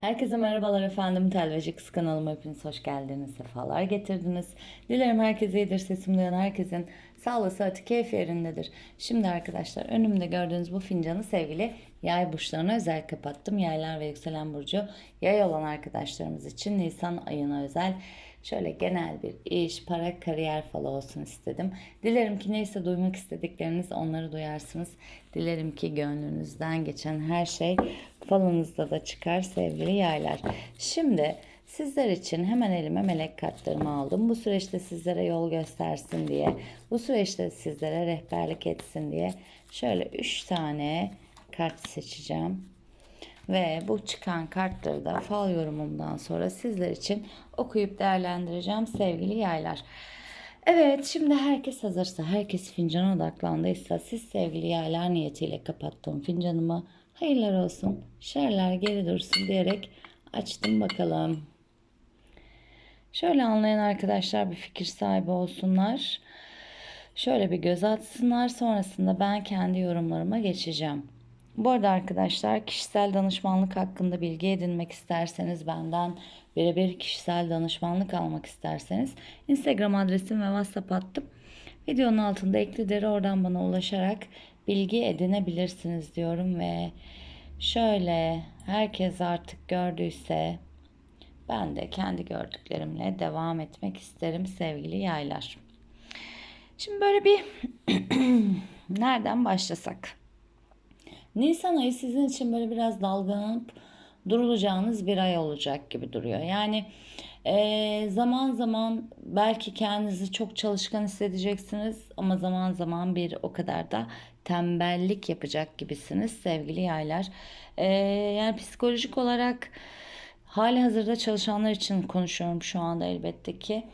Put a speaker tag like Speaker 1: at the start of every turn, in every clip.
Speaker 1: Herkese merhabalar efendim. Telveci Kız kanalıma hepiniz hoş geldiniz. Sefalar getirdiniz. Dilerim herkes iyidir. Sesim duyan herkesin sağlığı, sıhhati, keyfi yerindedir. Şimdi arkadaşlar önümde gördüğünüz bu fincanı sevgili yay burçlarına özel kapattım. Yaylar ve yükselen burcu yay olan arkadaşlarımız için Nisan ayına özel şöyle genel bir iş, para, kariyer falı olsun istedim. Dilerim ki neyse duymak istedikleriniz onları duyarsınız. Dilerim ki gönlünüzden geçen her şey falınızda da çıkar sevgili yaylar. Şimdi sizler için hemen elime melek kartlarımı aldım. Bu süreçte sizlere yol göstersin diye, bu süreçte sizlere rehberlik etsin diye şöyle 3 tane kart seçeceğim. Ve bu çıkan kartları da fal yorumumdan sonra sizler için okuyup değerlendireceğim sevgili yaylar. Evet şimdi herkes hazırsa, herkes fincana odaklandıysa siz sevgili yaylar niyetiyle kapattığım fincanımı hayırlar olsun, şerler geri dursun diyerek açtım bakalım. Şöyle anlayan arkadaşlar bir fikir sahibi olsunlar. Şöyle bir göz atsınlar. Sonrasında ben kendi yorumlarıma geçeceğim. Bu arada arkadaşlar kişisel danışmanlık hakkında bilgi edinmek isterseniz benden birebir kişisel danışmanlık almak isterseniz Instagram adresim ve WhatsApp hattım videonun altında eklidir. Oradan bana ulaşarak bilgi edinebilirsiniz diyorum ve şöyle herkes artık gördüyse ben de kendi gördüklerimle devam etmek isterim sevgili yaylar. Şimdi böyle bir nereden başlasak? Nisan ayı sizin için böyle biraz dalgalanıp durulacağınız bir ay olacak gibi duruyor. Yani e, zaman zaman belki kendinizi çok çalışkan hissedeceksiniz ama zaman zaman bir o kadar da tembellik yapacak gibisiniz sevgili yaylar. E, yani psikolojik olarak hali hazırda çalışanlar için konuşuyorum şu anda elbette ki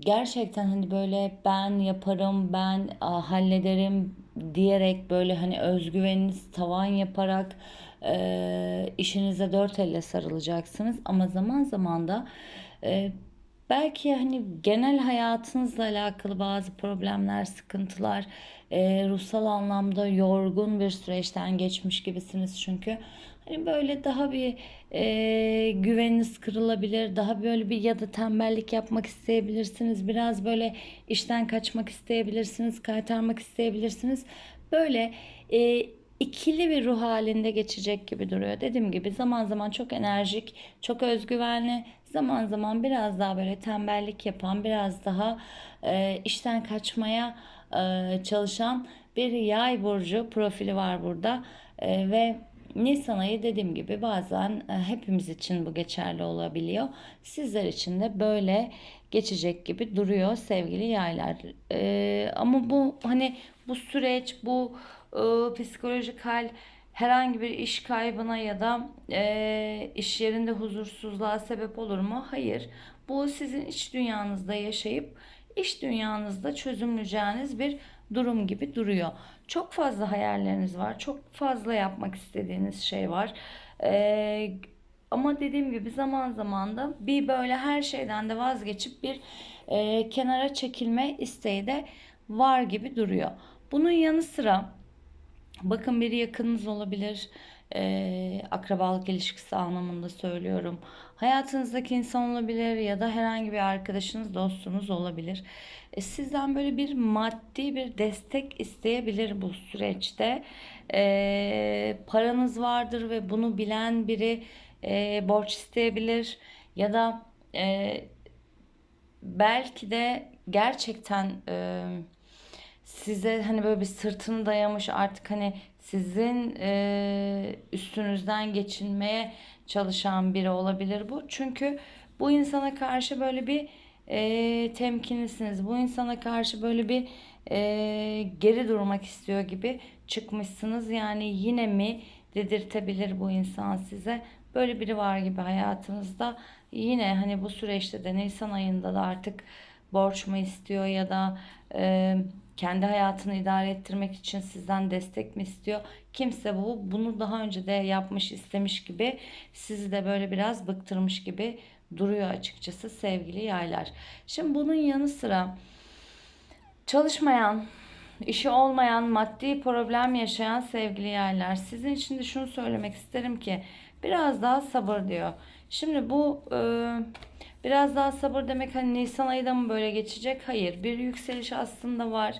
Speaker 1: gerçekten hani böyle ben yaparım, ben hallederim diyerek böyle hani özgüveniniz tavan yaparak e, işinize dört elle sarılacaksınız. Ama zaman zaman da e, belki hani genel hayatınızla alakalı bazı problemler, sıkıntılar, e, ruhsal anlamda yorgun bir süreçten geçmiş gibisiniz çünkü. Hani böyle daha bir e, güveniniz kırılabilir. Daha böyle bir ya da tembellik yapmak isteyebilirsiniz. Biraz böyle işten kaçmak isteyebilirsiniz. Kaytarmak isteyebilirsiniz. Böyle e, ikili bir ruh halinde geçecek gibi duruyor. Dediğim gibi zaman zaman çok enerjik, çok özgüvenli, zaman zaman biraz daha böyle tembellik yapan, biraz daha e, işten kaçmaya e, çalışan bir yay burcu profili var burada. E, ve Nisan ayı dediğim gibi bazen e, hepimiz için bu geçerli olabiliyor. Sizler için de böyle geçecek gibi duruyor sevgili yaylar. Ee, ama bu hani bu süreç, bu e, psikolojik hal herhangi bir iş kaybına ya da e, iş yerinde huzursuzluğa sebep olur mu? Hayır. Bu sizin iç dünyanızda yaşayıp iş dünyanızda çözümleyeceğiniz bir durum gibi duruyor. Çok fazla hayalleriniz var. Çok fazla yapmak istediğiniz şey var. Ee, ama dediğim gibi zaman zaman da bir böyle her şeyden de vazgeçip bir e, kenara çekilme isteği de var gibi duruyor. Bunun yanı sıra bakın bir yakınınız olabilir. E, akrabalık ilişkisi anlamında söylüyorum. Hayatınızdaki insan olabilir ya da herhangi bir arkadaşınız, dostunuz olabilir. E, sizden böyle bir maddi bir destek isteyebilir bu süreçte. E, paranız vardır ve bunu bilen biri e, borç isteyebilir ya da e, belki de gerçekten e, size hani böyle bir sırtını dayamış artık hani sizin e, üstünüzden geçinmeye çalışan biri olabilir bu. Çünkü bu insana karşı böyle bir e, temkinlisiniz. Bu insana karşı böyle bir e, geri durmak istiyor gibi çıkmışsınız. Yani yine mi dedirtebilir bu insan size. Böyle biri var gibi hayatınızda. Yine hani bu süreçte de Nisan ayında da artık borç mu istiyor ya da e, kendi hayatını idare ettirmek için sizden destek mi istiyor? Kimse bu bunu daha önce de yapmış istemiş gibi sizi de böyle biraz bıktırmış gibi duruyor açıkçası sevgili yaylar. Şimdi bunun yanı sıra çalışmayan, işi olmayan, maddi problem yaşayan sevgili yaylar sizin için de şunu söylemek isterim ki Biraz daha sabır diyor. Şimdi bu e, biraz daha sabır demek hani Nisan ayı da mı böyle geçecek? Hayır. Bir yükseliş aslında var.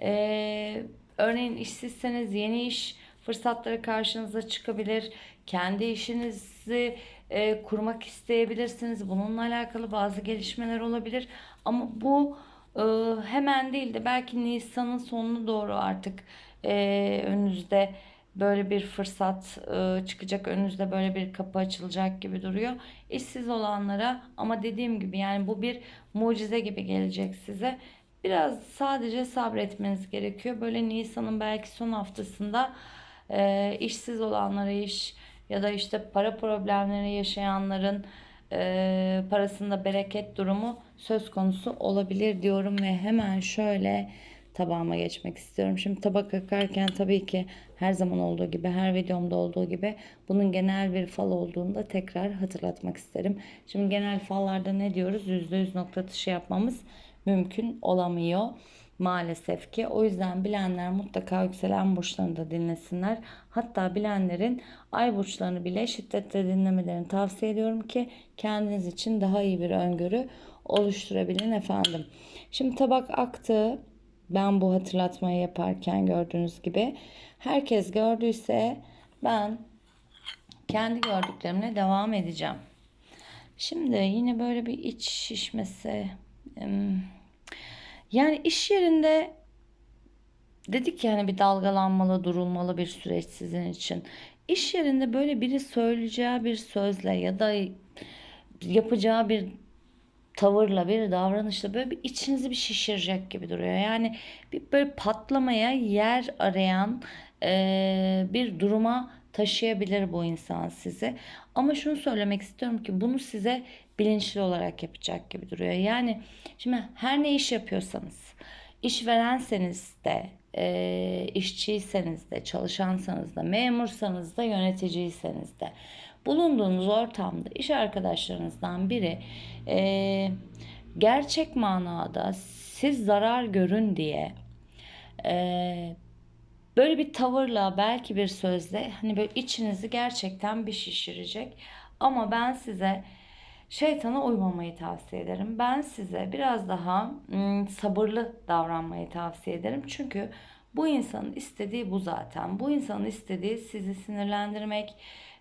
Speaker 1: E, örneğin işsizseniz yeni iş fırsatları karşınıza çıkabilir. Kendi işinizi e, kurmak isteyebilirsiniz. Bununla alakalı bazı gelişmeler olabilir. Ama bu e, hemen değil de belki Nisan'ın sonuna doğru artık e, önünüzde böyle bir fırsat e, çıkacak. Önünüzde böyle bir kapı açılacak gibi duruyor. İşsiz olanlara ama dediğim gibi yani bu bir mucize gibi gelecek size. Biraz sadece sabretmeniz gerekiyor. Böyle Nisan'ın belki son haftasında e, işsiz olanlara iş ya da işte para problemleri yaşayanların e, parasında bereket durumu söz konusu olabilir diyorum ve hemen şöyle tabağıma geçmek istiyorum. Şimdi tabak yakarken tabii ki her zaman olduğu gibi, her videomda olduğu gibi bunun genel bir fal olduğunu da tekrar hatırlatmak isterim. Şimdi genel fallarda ne diyoruz? %100 nokta atışı yapmamız mümkün olamıyor maalesef ki. O yüzden bilenler mutlaka yükselen burçlarını da dinlesinler. Hatta bilenlerin ay burçlarını bile şiddetle dinlemelerini tavsiye ediyorum ki kendiniz için daha iyi bir öngörü oluşturabilin efendim. Şimdi tabak aktı. Ben bu hatırlatmayı yaparken gördüğünüz gibi. Herkes gördüyse ben kendi gördüklerimle devam edeceğim. Şimdi yine böyle bir iç şişmesi. Yani iş yerinde dedik yani bir dalgalanmalı, durulmalı bir süreç sizin için. İş yerinde böyle biri söyleyeceği bir sözle ya da yapacağı bir tavırla, bir davranışla böyle bir içinizi bir şişirecek gibi duruyor. Yani bir böyle patlamaya yer arayan e, bir duruma taşıyabilir bu insan sizi. Ama şunu söylemek istiyorum ki bunu size bilinçli olarak yapacak gibi duruyor. Yani şimdi her ne iş yapıyorsanız, işverenseniz de, e, işçiyseniz de, çalışansanız da, memursanız da, yöneticiyseniz de bulunduğunuz ortamda iş arkadaşlarınızdan biri e, gerçek manada siz zarar görün diye e, böyle bir tavırla belki bir sözle hani böyle içinizi gerçekten bir şişirecek. Ama ben size şeytana uymamayı tavsiye ederim. Ben size biraz daha sabırlı davranmayı tavsiye ederim. Çünkü bu insanın istediği bu zaten. Bu insanın istediği sizi sinirlendirmek,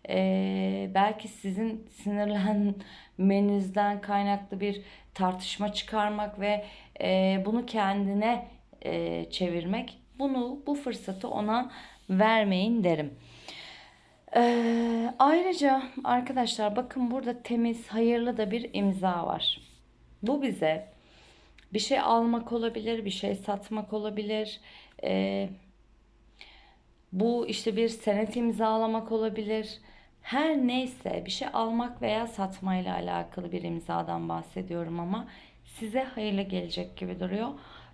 Speaker 1: e, belki sizin sinirlenmenizden kaynaklı bir tartışma çıkarmak ve e, bunu kendine e, çevirmek. Bunu bu fırsatı ona vermeyin derim. Ee, ayrıca arkadaşlar bakın burada temiz, hayırlı da bir imza var. Bu bize bir şey almak olabilir, bir şey satmak olabilir. Ee, bu işte bir senet imzalamak olabilir. Her neyse bir şey almak veya satmayla alakalı bir imzadan bahsediyorum ama size hayırlı gelecek gibi duruyor.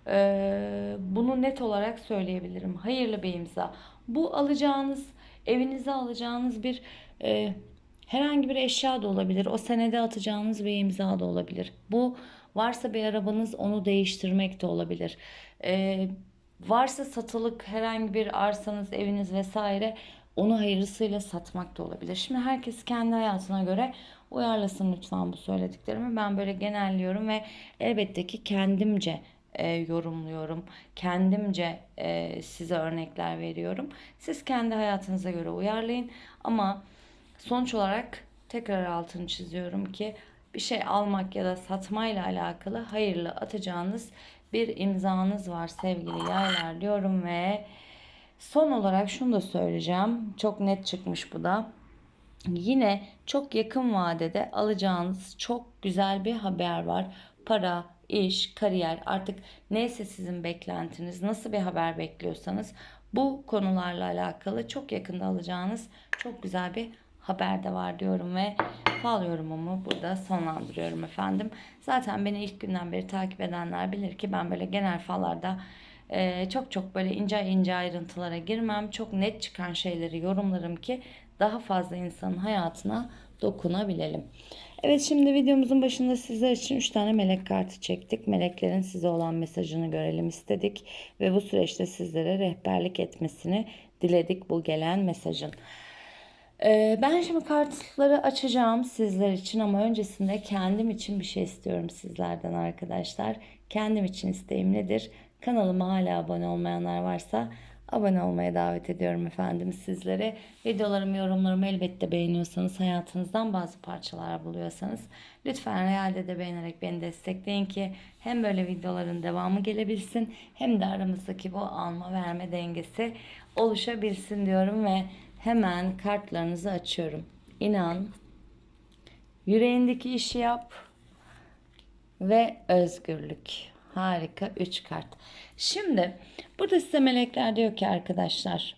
Speaker 1: Ee, bunu net olarak söyleyebilirim. Hayırlı bir imza. Bu alacağınız evinize alacağınız bir e, herhangi bir eşya da olabilir. O senede atacağınız bir imza da olabilir. Bu varsa bir arabanız onu değiştirmek de olabilir. E, varsa satılık herhangi bir arsanız, eviniz vesaire onu hayırlısıyla satmak da olabilir. Şimdi herkes kendi hayatına göre uyarlasın lütfen bu söylediklerimi. Ben böyle genelliyorum ve elbette ki kendimce e, yorumluyorum. Kendimce e, size örnekler veriyorum. Siz kendi hayatınıza göre uyarlayın ama sonuç olarak tekrar altını çiziyorum ki bir şey almak ya da satmayla alakalı hayırlı atacağınız bir imzanız var sevgili yaylar diyorum ve son olarak şunu da söyleyeceğim. Çok net çıkmış bu da. Yine çok yakın vadede alacağınız çok güzel bir haber var. Para, iş, kariyer artık neyse sizin beklentiniz, nasıl bir haber bekliyorsanız bu konularla alakalı çok yakında alacağınız çok güzel bir haber de var diyorum ve fal yorumumu burada sonlandırıyorum efendim. Zaten beni ilk günden beri takip edenler bilir ki ben böyle genel fallarda e, çok çok böyle ince ince ayrıntılara girmem. Çok net çıkan şeyleri yorumlarım ki daha fazla insanın hayatına dokunabilelim. Evet şimdi videomuzun başında sizler için 3 tane melek kartı çektik. Meleklerin size olan mesajını görelim istedik. Ve bu süreçte sizlere rehberlik etmesini diledik bu gelen mesajın. Ee, ben şimdi kartları açacağım sizler için ama öncesinde kendim için bir şey istiyorum sizlerden arkadaşlar. Kendim için isteğim nedir? Kanalıma hala abone olmayanlar varsa abone olmaya davet ediyorum efendim sizlere. Videolarımı, yorumlarımı elbette beğeniyorsanız, hayatınızdan bazı parçalar buluyorsanız lütfen realde de beğenerek beni destekleyin ki hem böyle videoların devamı gelebilsin hem de aramızdaki bu alma verme dengesi oluşabilsin diyorum ve hemen kartlarınızı açıyorum. İnan, yüreğindeki işi yap ve özgürlük. Harika 3 kart. Şimdi burada size melekler diyor ki arkadaşlar.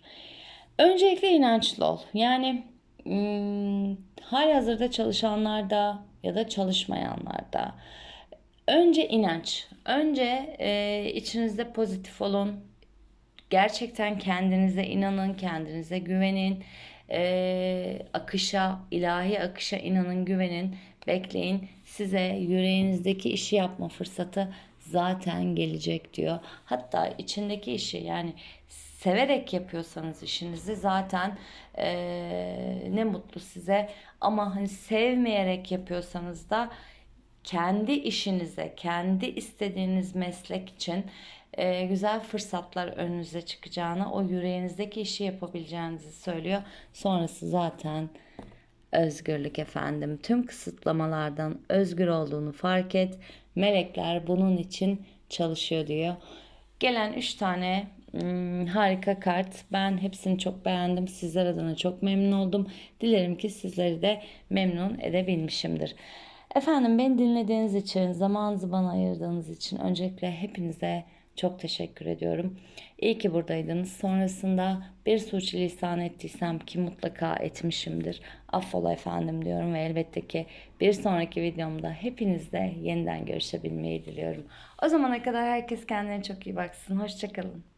Speaker 1: Öncelikle inançlı ol. Yani hmm, hali hazırda çalışanlarda ya da çalışmayanlarda önce inanç. Önce e, içinizde pozitif olun. Gerçekten kendinize inanın, kendinize güvenin. E, akışa, ilahi akışa inanın, güvenin, bekleyin. Size yüreğinizdeki işi yapma fırsatı zaten gelecek diyor. Hatta içindeki işi yani severek yapıyorsanız işinizi zaten eee, ne mutlu size. Ama hani sevmeyerek yapıyorsanız da kendi işinize, kendi istediğiniz meslek için e, güzel fırsatlar önünüze çıkacağını, o yüreğinizdeki işi yapabileceğinizi söylüyor. Sonrası zaten özgürlük efendim. Tüm kısıtlamalardan özgür olduğunu fark et. Melekler bunun için çalışıyor diyor. Gelen 3 tane hmm, harika kart. Ben hepsini çok beğendim. Sizler adına çok memnun oldum. Dilerim ki sizleri de memnun edebilmişimdir. Efendim beni dinlediğiniz için, zamanınızı bana ayırdığınız için öncelikle hepinize çok teşekkür ediyorum. İyi ki buradaydınız. Sonrasında bir suçlisan ettiysem ki mutlaka etmişimdir. Affola efendim diyorum ve elbette ki bir sonraki videomda hepinizle yeniden görüşebilmeyi diliyorum. O zamana kadar herkes kendine çok iyi baksın. Hoşçakalın.